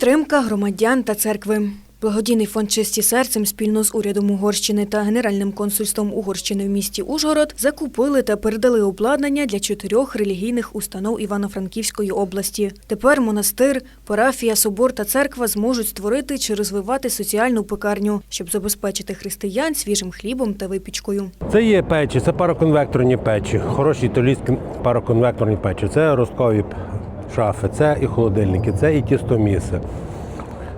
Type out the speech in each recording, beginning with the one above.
Підтримка громадян та церкви. Благодійний фонд «Чисті серцем спільно з урядом Угорщини та Генеральним консульством Угорщини в місті Ужгород закупили та передали обладнання для чотирьох релігійних установ Івано-Франківської області. Тепер монастир, парафія, собор та церква зможуть створити чи розвивати соціальну пекарню, щоб забезпечити християн свіжим хлібом та випічкою. Це є печі, це пароконвекторні печі, хороші італійські пароконвекторні печі. Це росткові шафи, це і холодильники, це і тістоміси.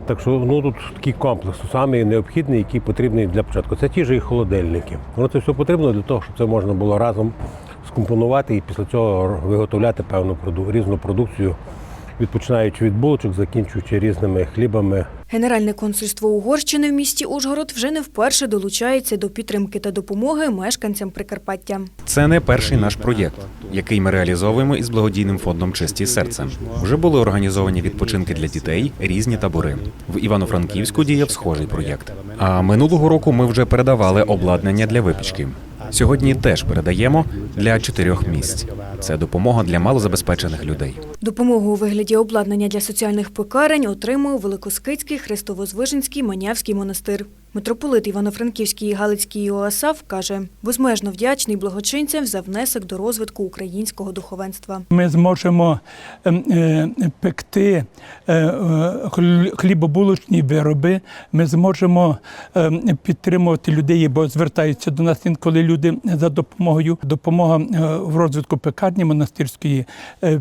Так що ну тут такий комплекс, самий необхідний, який потрібний для початку. Це ті ж і холодильники. Воно це все потрібно для того, щоб це можна було разом скомпонувати і після цього виготовляти певну різну продукцію, відпочинаючи від булочок, закінчуючи різними хлібами, Генеральне консульство Угорщини в місті Ужгород вже не вперше долучається до підтримки та допомоги мешканцям Прикарпаття. Це не перший наш проєкт, який ми реалізовуємо із благодійним фондом Честі серцем. Вже були організовані відпочинки для дітей, різні табори. В Івано-Франківську діяв схожий проєкт. А минулого року ми вже передавали обладнання для випічки. Сьогодні теж передаємо для чотирьох місць. Це допомога для малозабезпечених людей. Допомогу у вигляді обладнання для соціальних покарань отримав Великоскицький Христовозвиженський Манявський монастир. Митрополит Івано-Франківський і Галицький Іоасаф каже, безмежно вдячний благочинцям за внесок до розвитку українського духовенства. Ми зможемо ем, е, пекти е, е, хл- хлібобулочні вироби. Ми зможемо ем, підтримувати людей, бо звертаються до нас інколи люди за допомогою. Допомога в розвитку пекарні монастирської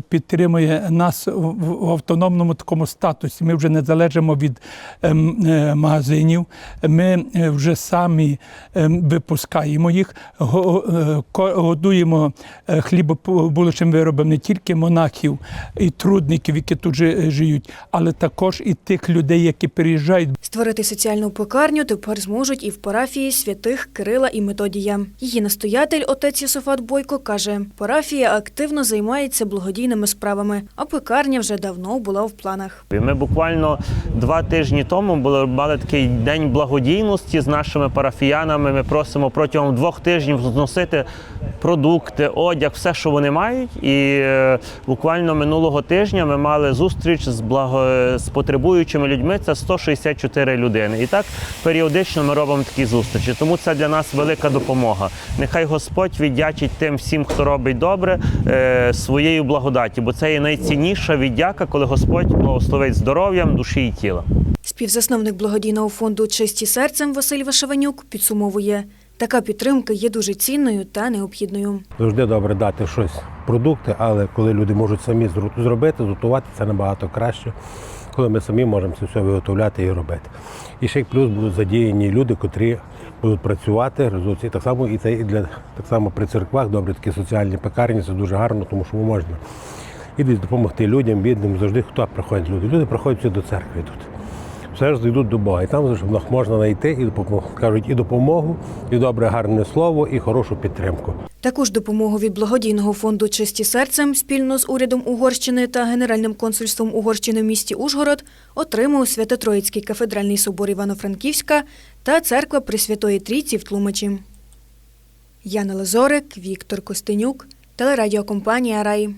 підтримує нас в- автономному такому статусі. Ми вже не залежимо від ем, магазинів. Ми е, вже самі ем, випускаємо їх, го- е, годуємо е, хлібобулочним виробом не тільки монахів і трудників, які тут жи- живуть, але також і тих людей, які переїжджають Створити соціальну пекарню тепер зможуть і в парафії святих Кирила і Методія. Її настоятель, отець Йосифат Бойко, каже, парафія активно займається благодійними справами, а пекарня вже давно була в планах. Ми буквально два тижні тому були мали такий день благодійності з нашими парафіянами. Ми просимо протягом двох тижнів зносити продукти, одяг, все, що вони мають. І е, буквально минулого тижня ми мали зустріч з благо з потребуючими людьми. Це 164 людини. І так періодично ми робимо такі зустрічі. Тому це для нас велика допомога. Нехай Господь віддячить тим всім, хто робить добре, е, своєю благодаті, бо це є найцінніша віддяка, коли Господь благословить здоров'ям душі і тіла. Співзасновник благодійного фонду Чисті серцем Василь Вашеванюк підсумовує. Така підтримка є дуже цінною та необхідною. Завжди добре дати щось, продукти, але коли люди можуть самі зробити, зготувати, це набагато краще, коли ми самі можемо це все виготовляти і робити. І ще й плюс будуть задіяні люди, котрі будуть працювати, резолюції. Так само і це і для так само при церквах добре такі соціальні пекарні, це дуже гарно, тому що можна і допомогти людям, бідним, завжди хто приходять люди. Люди приходять до церкви тут. Все ж йдуть до Бога. І там можна знайти і допомогу, кажуть, і допомогу, і добре, гарне слово, і хорошу підтримку. Також допомогу від благодійного фонду Чисті серцем спільно з урядом Угорщини та Генеральним консульством Угорщини в місті Ужгород отримав Свято-Троїцький кафедральний собор Івано-Франківська та церква Пресвятої Трійці в Тлумачі. Яна Лазорик, Віктор Костенюк, телерадіокомпанія Рай.